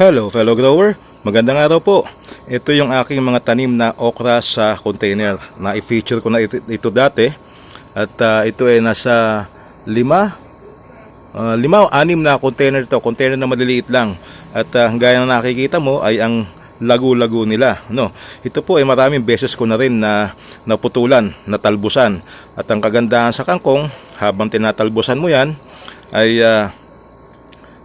Hello fellow grower, magandang araw po. Ito yung aking mga tanim na okra sa container na i-feature ko na ito, ito dati. At ah, ito ay nasa lima, ah, lima o anim na container to, container na maliliit lang. At ah, gaya na nakikita mo ay ang lagu-lagu nila. No, ito po ay maraming beses ko na rin na naputulan, natalbusan. At ang kagandahan sa kangkong, habang tinatalbusan mo yan, ay ah,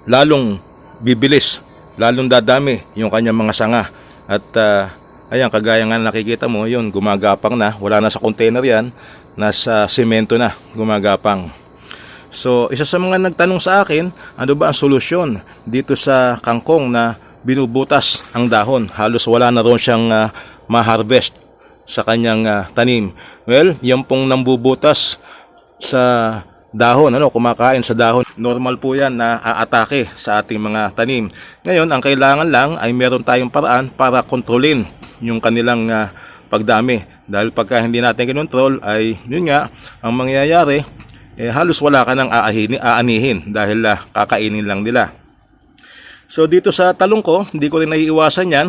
lalong bibilis, lalong dadami yung kanyang mga sanga. At ah, ayan, kagaya nga nakikita mo, yun, gumagapang na. Wala na sa container yan, nasa semento na, gumagapang. So, isa sa mga nagtanong sa akin, ano ba ang solusyon dito sa kangkong na binubutas ang dahon? Halos wala na ron siyang ah, ma-harvest sa kanyang ah, tanim. Well, yan pong nambubutas sa dahon, ano, kumakain sa dahon. Normal po yan na aatake sa ating mga tanim. Ngayon, ang kailangan lang ay meron tayong paraan para kontrolin yung kanilang ah, pagdami. Dahil pagka hindi natin kinontrol ay yun nga, ang mangyayari, eh, halos wala ka nang aahini, aanihin dahil ah, kakainin lang nila. So dito sa talong ko, hindi ko rin naiiwasan yan.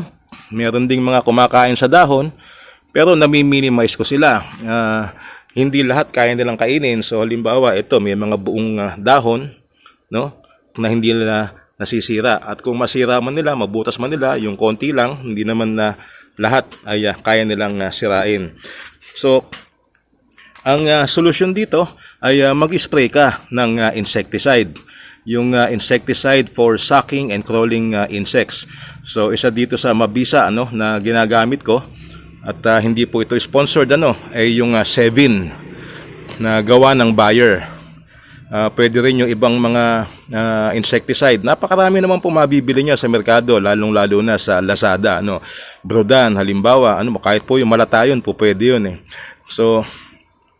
Meron ding mga kumakain sa dahon, pero nami-minimize ko sila. Ah, hindi lahat kaya nilang kainin. So halimbawa, ito may mga buong ah, dahon, no? Na hindi nila nasisira. At kung masira man nila, mabutas man nila, yung konti lang, hindi naman na lahat ay ah, kaya nilang ah, sirain. So ang ah, solusyon dito ay ah, mag-spray ka ng ah, insecticide. Yung ah, insecticide for sucking and crawling ah, insects. So isa dito sa mabisa ano na ginagamit ko at ah, hindi po ito sponsored ano ay yung Sevin na gawa ng buyer. Ah, pwede rin yung ibang mga ah, insecticide. Napakarami naman po mabibili niya sa merkado, lalong-lalo na sa Lazada, ano. Brodan, halimbawa, ano, kahit po yung malatayon po pwede yun eh. So,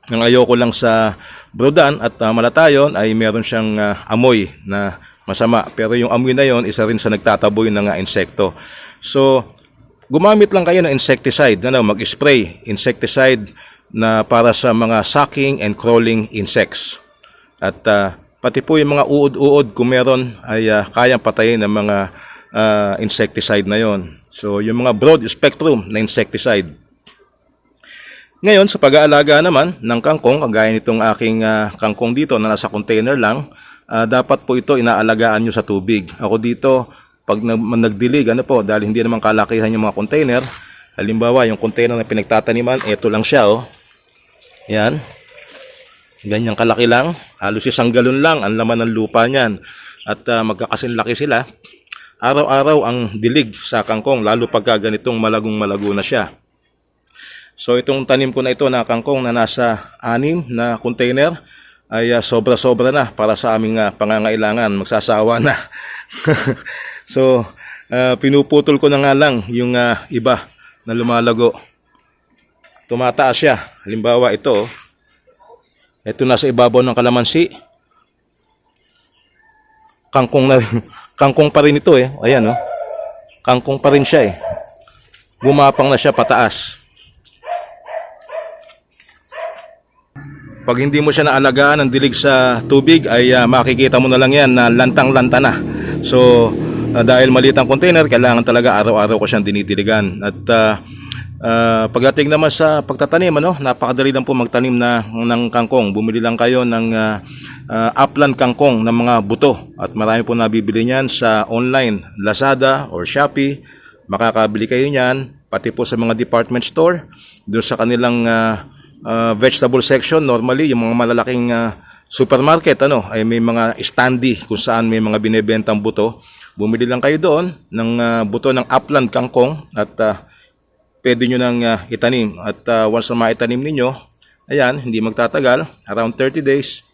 ang ayoko lang sa brodan at ah, malatayon ay meron siyang ah, amoy na masama. Pero yung amoy na yon isa rin sa nagtataboy ng ah, insekto. So, gumamit lang kayo ng insecticide, ano, mag-spray insecticide na para sa mga sucking and crawling insects. At ah, pati po yung mga uod-uod kung meron ay ah, kayang patayin ng mga ah, insecticide na yon. So, yung mga broad spectrum na insecticide. Ngayon, sa pag-aalaga naman ng kangkong, kagaya nitong aking ah, kangkong dito na nasa container lang, ah, dapat po ito inaalagaan nyo sa tubig. Ako dito, pag nag- nagdilig, ano po, dahil hindi naman kalakihan yung mga container, halimbawa, yung container na pinagtataniman, ito lang siya, oh. Yan. Ganyang kalaki lang. Halos isang galon lang ang laman ng lupa niyan. At ah, magkakasinlaki sila. Araw-araw ang dilig sa kangkong, lalo pagka ganitong malagong malago na siya. So itong tanim ko na ito na kangkong na nasa anim na container ay ah, sobra-sobra na para sa aming ah, pangangailangan. Magsasawa na. so ah, pinuputol ko na nga lang yung ah, iba na lumalago. Tumataas siya. Halimbawa ito. oh. Ito nasa ibabaw ng kalamansi. Kangkong na kangkong pa rin ito eh. Ayan oh. Kangkong pa rin siya eh. Gumapang na siya pataas. Pag hindi mo siya naalagaan ng dilig sa tubig ay ah, makikita mo na lang yan na lantang-lanta na. So ah, dahil maliit ang container, kailangan talaga araw-araw ko siyang dinidiligan. At ah, ah, pagdating naman sa pagtatanim, ano, napakadali lang po magtanim na ng kangkong. Bumili lang kayo ng ah, ah, upland kangkong ng mga buto. At marami po nabibili niyan sa online, Lazada or Shopee. Makakabili kayo niyan, pati po sa mga department store, doon sa kanilang ah, uh, vegetable section normally yung mga malalaking uh, supermarket ano ay may mga standee kung saan may mga binebentang buto bumili lang kayo doon ng uh, buto ng upland kangkong at uh, pwede nyo nang uh, itanim. At uh, once na maitanim ninyo ayan hindi magtatagal around 30 days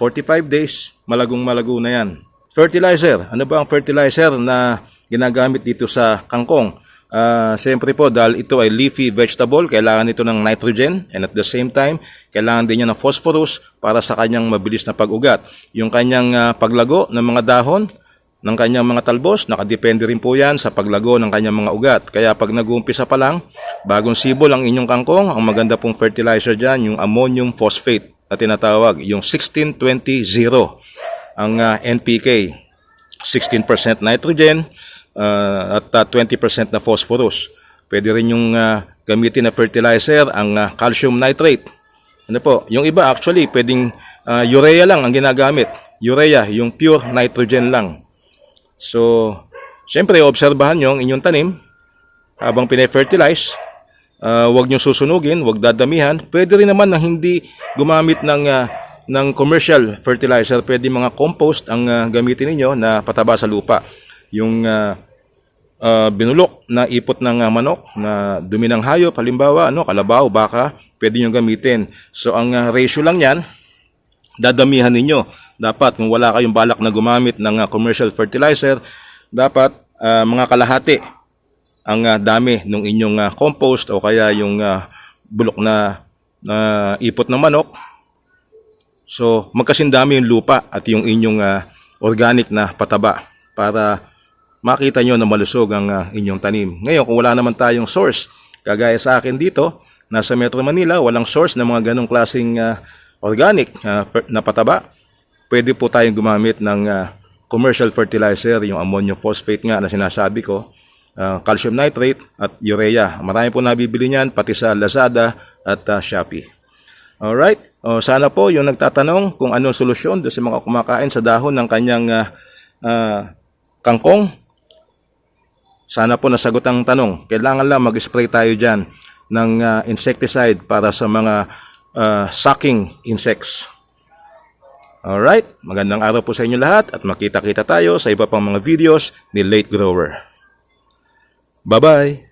45 days malagong malago na yan. Fertilizer. Ano ba ang fertilizer na ginagamit dito sa kangkong? Ah, siyempre po dahil ito ay leafy vegetable, kailangan ito ng nitrogen and at the same time, kailangan din niya ng phosphorus para sa kanyang mabilis na pag-ugat. Yung kanyang ah, paglago ng mga dahon ng kanyang mga talbos, nakadepende rin po yan sa paglago ng kanyang mga ugat. Kaya pag nag-uumpisa pa lang, bagong sibol ang inyong kangkong, ang maganda pong fertilizer dyan, yung ammonium phosphate na tinatawag, yung 1620-0, ang ah, NPK. 16% nitrogen, ah, at ah, 20% na phosphorus. Pwede rin yung ah, gamitin na fertilizer ang ah, calcium nitrate. Ano po, yung iba actually pwedeng ah, urea lang ang ginagamit. Urea, yung pure nitrogen lang. So, syempre obserbahan nyo ang inyong tanim habang pine-fertilize. Ah, huwag nyo susunugin, huwag dadamihan. Pwede rin naman na hindi gumamit ng ah, ng commercial fertilizer. Pwede mga compost ang ah, gamitin ninyo na pataba sa lupa. Yung ah, ah, binulok na ipot ng ah, manok na dumi ng hayop, halimbawa, ano, kalabaw, baka, pwede nyo gamitin. So, ang ah, ratio lang yan, dadamihan ninyo. Dapat kung wala kayong balak na gumamit ng uh, commercial fertilizer, dapat uh, mga kalahati ang uh, dami ng inyong uh, compost o kaya yung uh, bulok na, na ipot ng manok. So, magkasindami yung lupa at yung inyong uh, organic na pataba para makita nyo na malusog ang uh, inyong tanim. Ngayon, kung wala naman tayong source, kagaya sa akin dito, nasa Metro Manila, walang source ng mga ganong klaseng uh, organic uh, na pataba, pwede po tayong gumamit ng uh, commercial fertilizer, yung ammonium phosphate nga na sinasabi ko, uh, calcium nitrate at urea. Marami po nabibili niyan, pati sa Lazada at uh, Shopee. Alright, o, sana po yung nagtatanong kung anong solusyon doon sa mga kumakain sa dahon ng kanyang uh, uh, kangkong, sana po nasagot ang tanong. Kailangan lang mag-spray tayo dyan ng uh, insecticide para sa mga uh, sucking insects. Alright, magandang araw po sa inyo lahat at makita-kita tayo sa iba pang mga videos ni Late Grower. Bye-bye!